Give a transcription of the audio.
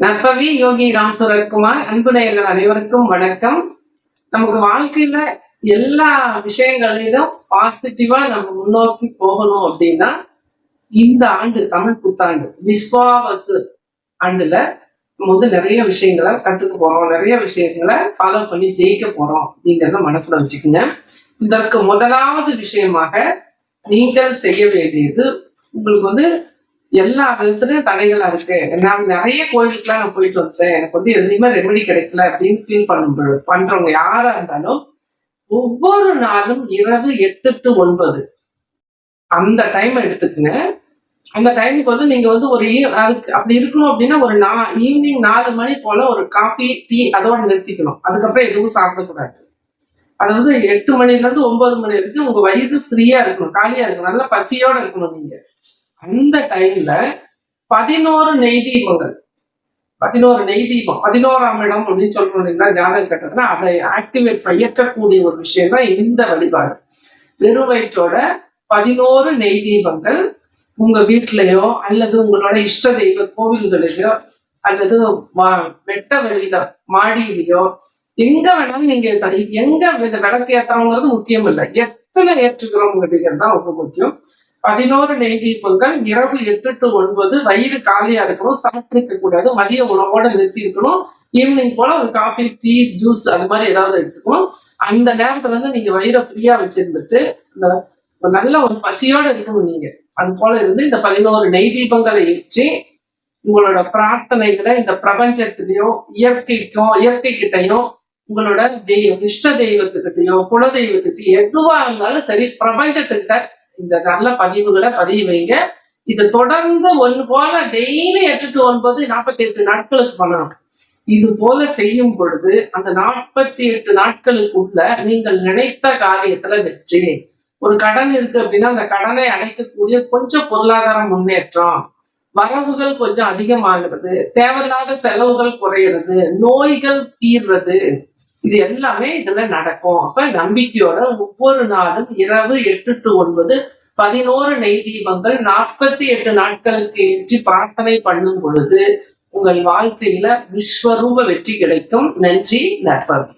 நற்பவி யோகி ராம் சுரத்குமார் அன்புடையர்கள் அனைவருக்கும் வணக்கம். நமக்கு வாழ்க்கையில எல்லா விஷயங்களிலும் பாசிட்டிவா நம்ம முன்னோக்கி போகணும் அப்படின்னா இந்த ஆண்டு தமிழ் புத்தாண்டு விஸ்வாவசு ஆண்டுல நம்ம வந்து நிறைய விஷயங்களை கத்துக்க போறோம். நிறைய விஷயங்களை ஃபாலோ பண்ணி ஜெயிக்க போறோம் அப்படிங்கிறத மனசுல வச்சுக்கோங்க. இதற்கு முதலாவது விஷயமாக நீங்கள் செய்ய வேண்டியது உங்களுக்கு வந்து எல்லா விதத்துலயும் தடைகளா இருக்கு. நான் நிறைய கோயிலுக்குலாம் நான் போயிட்டு வந்தேன். எனக்கு வந்து எதுலையுமே ரெமெடி கிடைக்கல அப்படின்னு ஃபீல் பண்ண பண்றவங்க யாரா இருந்தாலும் ஒவ்வொரு நாளும் இரவு எட்டு டு ஒன்பது. அந்த டைம் எடுத்துக்கங்க. அந்த டைமுக்கு வந்து நீங்க வந்து ஒரு அதுக்கு அப்படி இருக்கணும் அப்படின்னா ஒரு நா ஈவினிங் நாலு மணி போல ஒரு காஃபி டீ அதோட நிறுத்திக்கணும். அதுக்கப்புறம் எதுவும் சாப்பிடக்கூடாது. அது வந்து எட்டு மணில இருந்து ஒன்பது மணி வரைக்கும் உங்க வயிறு ஃப்ரீயா இருக்கணும். காலியா இருக்கணும். நல்லா பசியோட இருக்கணும் நீங்க. அந்த டைம்ல பதினோரு நெய் தீபங்கள். பதினோரு நெய் தீபம். பதினோராம் இடம் அப்படின்னு சொல்றோம் இல்லைங்களா ஜாதக கட்டத்துல. அதை ஆக்டிவேட் இயக்கக்கூடிய ஒரு விஷயம் தான் இந்த வழிபாடு. வெறும் வயிற்றோட பதினோரு நெய் தீபங்கள் உங்க வீட்லயோ அல்லது உங்களோட இஷ்ட தெய்வ கோவில்களிலோ அல்லது வெட்ட வெளியில மாடியிலையோ எங்க வேணாலும் நீங்க எங்க இந்த விளக்கு ஏத்துறோங்கிறது முக்கியம் இல்லை. எத்தனை ஏற்றுக்கிறோம் அப்படிங்கிறது தான் ரொம்ப முக்கியம். பதினோரு நெய் தீபங்கள் இரவு எட்டு டு ஒன்பது வயிறு காலியா இருக்கணும் சாப்பிட்டு கூடாது மதிய உணவோட நிறுத்தி இருக்கணும். ஈவினிங் போல ஒரு காஃபி டீ ஜூஸ் அது மாதிரி ஏதாவது எடுத்துக்கணும். அந்த நேரத்துல இருந்து நீங்க வயிறை ஃப்ரீயா வச்சிருந்துட்டு இந்த நல்ல ஒரு பசியோட இருக்கணும் நீங்க. அது போல இருந்து இந்த பதினோரு நெய் தீபங்களை ஏற்றி உங்களோட பிரார்த்தனைகளை இந்த பிரபஞ்சத்திலையும் இயற்கைக்கும் இயற்கை கிட்டையும் உங்களோட தெய்வம் இஷ்ட தெய்வத்துக்கிட்டையும் குல தெய்வத்துக்கிட்டையும் எதுவா இருந்தாலும் சரி பிரபஞ்சத்துக்கிட்ட இந்த நல்ல பதிவுகளை பதிவு வைங்க. இது தொடர்ந்து ஒன்று போல டெய்லி எட்டு டு ஒன்பது நாற்பத்தி எட்டு நாட்களுக்கு பண்ணலாம். இது போல செய்யும் பொழுது அந்த நாற்பத்தி எட்டு நாட்களுக்குள்ள நீங்கள் நினைத்த காரியத்துல வெற்றி. ஒரு கடன் இருக்கு அப்படின்னா அந்த கடனை அடைக்கக்கூடிய கொஞ்சம் பொருளாதார முன்னேற்றம். வரவுகள் கொஞ்சம் அதிகமாகிறது. தேவையில்லாத செலவுகள் குறையிறது. நோய்கள் தீர்றது. இது எல்லாமே இதுல நடக்கும். அப்ப நம்பிக்கையோட ஒவ்வொரு நாளும் இரவு எட்டு டு ஒன்பது பதினோரு நெய் தீபங்கள் நாற்பத்தி எட்டு நாட்களுக்கு ஏற்றி பிரார்த்தனை பண்ணும் பொழுது உங்கள் வாழ்க்கையில விஸ்வரூப வெற்றி கிடைக்கும். நன்றி நற்பவி